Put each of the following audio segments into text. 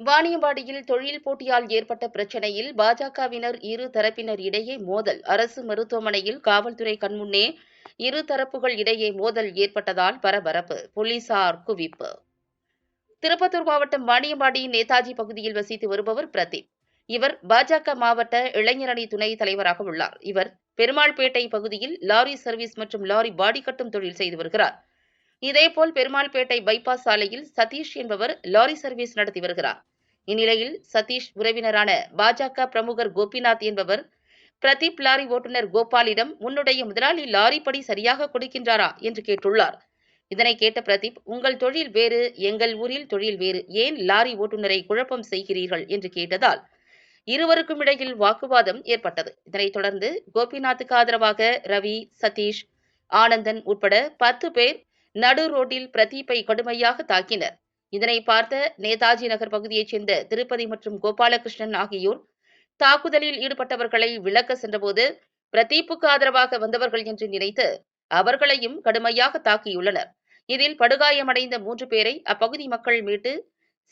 வாணியம்பாடியில் தொழில் போட்டியால் ஏற்பட்ட பிரச்சினையில் பாஜகவினர் இரு தரப்பினர் இடையே மோதல். அரசு மருத்துவமனையில் காவல்துறை கண்முன்னே இரு தரப்புகள் இடையே மோதல் ஏற்பட்டதால் பரபரப்பு. போலீசார் குவிப்பு. திருப்பத்தூர் மாவட்டம் வாணியம்பாடி நேதாஜி பகுதியில் வசித்து வருபவர் பிரதீப். இவர் பாஜக மாவட்ட இளைஞரணி துணை தலைவராக உள்ளார். இவர் பெருமாள்பேட்டை பகுதியில் லாரி சர்வீஸ் மற்றும் லாரி பாடி கட்டும் தொழில் செய்து வருகிறார். இதேபோல் பெருமாள்பேட்டை பைபாஸ் சாலையில் சதீஷ் என்பவர் லாரி சர்வீஸ் நடத்தி வருகிறார். இந்நிலையில் சதீஷ் உறவினரான பாஜக பிரமுகர் கோபிநாத் என்பவர் பிரதீப் லாரி ஓட்டுநர் கோபாலிடம் உன்னுடைய முதலாளி லாரி படி சரியாக கொடுக்கின்றாரா என்று கேட்டுள்ளார். இதனை கேட்ட பிரதீப் உங்கள் தொழில் வேறு எங்கள் ஊரில் தொழில் வேறு. ஏன் லாரி ஓட்டுநரை குழப்பம் செய்கிறீர்கள்? என்று கேட்டதால் இருவருக்கும் இடையில் வாக்குவாதம் ஏற்பட்டது. இதனைத் தொடர்ந்து கோபிநாத்துக்கு ஆதரவாக ரவி சதீஷ் ஆனந்தன் உட்பட பத்து பேர் நடு ரோட்டில் பிரதீப்பை கடுமையாக தாக்கினர். இதனை பார்த்த நேதாஜி நகர் பகுதியைச் சேர்ந்த திருப்பதி மற்றும் கோபாலகிருஷ்ணன் ஆகியோர் தாக்குதலில் ஈடுபட்டவர்களை விளக்க சென்றபோது பிரதீப்புக்கு ஆதரவாக வந்தவர்கள் என்று நினைத்து அவர்களையும் கடுமையாக தாக்கியுள்ளனர். இதில் படுகாயமடைந்த மூன்று பேரை அப்பகுதி மக்கள் மீட்டு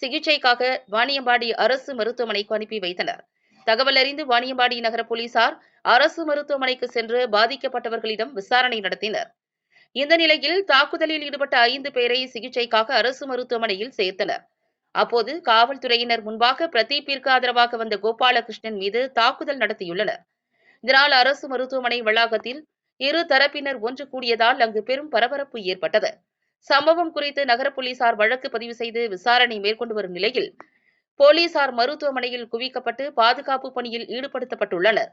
சிகிச்சைக்காக வாணியம்பாடி அரசு மருத்துவமனைக்கு அனுப்பி வைத்தனர். தகவல் அறிந்து வாணியம்பாடி நகர போலீசார் அரசு மருத்துவமனைக்கு சென்று பாதிக்கப்பட்டவர்களிடம் விசாரணை நடத்தினர். இந்த நிலையில் தாக்குதலில் ஈடுபட்ட ஐந்து பேரை சிகிச்சைக்காக அரசு மருத்துவமனையில் சேர்த்தனர். அப்போது காவல்துறையினர் முன்பாக பிரதீப்பிற்கு ஆதரவாக வந்த கோபாலகிருஷ்ணன் மீது தாக்குதல் நடத்தியுள்ளனர். இதனால் அரசு மருத்துவமனை வளாகத்தில் இரு தரப்பினர் ஒன்று கூடியதால் அங்கு பெரும் பரபரப்பு ஏற்பட்டது. சம்பவம் குறித்து நகர போலீசார் வழக்கு பதிவு செய்து விசாரணை மேற்கொண்டு வரும் நிலையில் போலீசார் மருத்துவமனையில் குவிக்கப்பட்டு பாதுகாப்பு பணியில் ஈடுபடுத்தப்பட்டுள்ளனர்.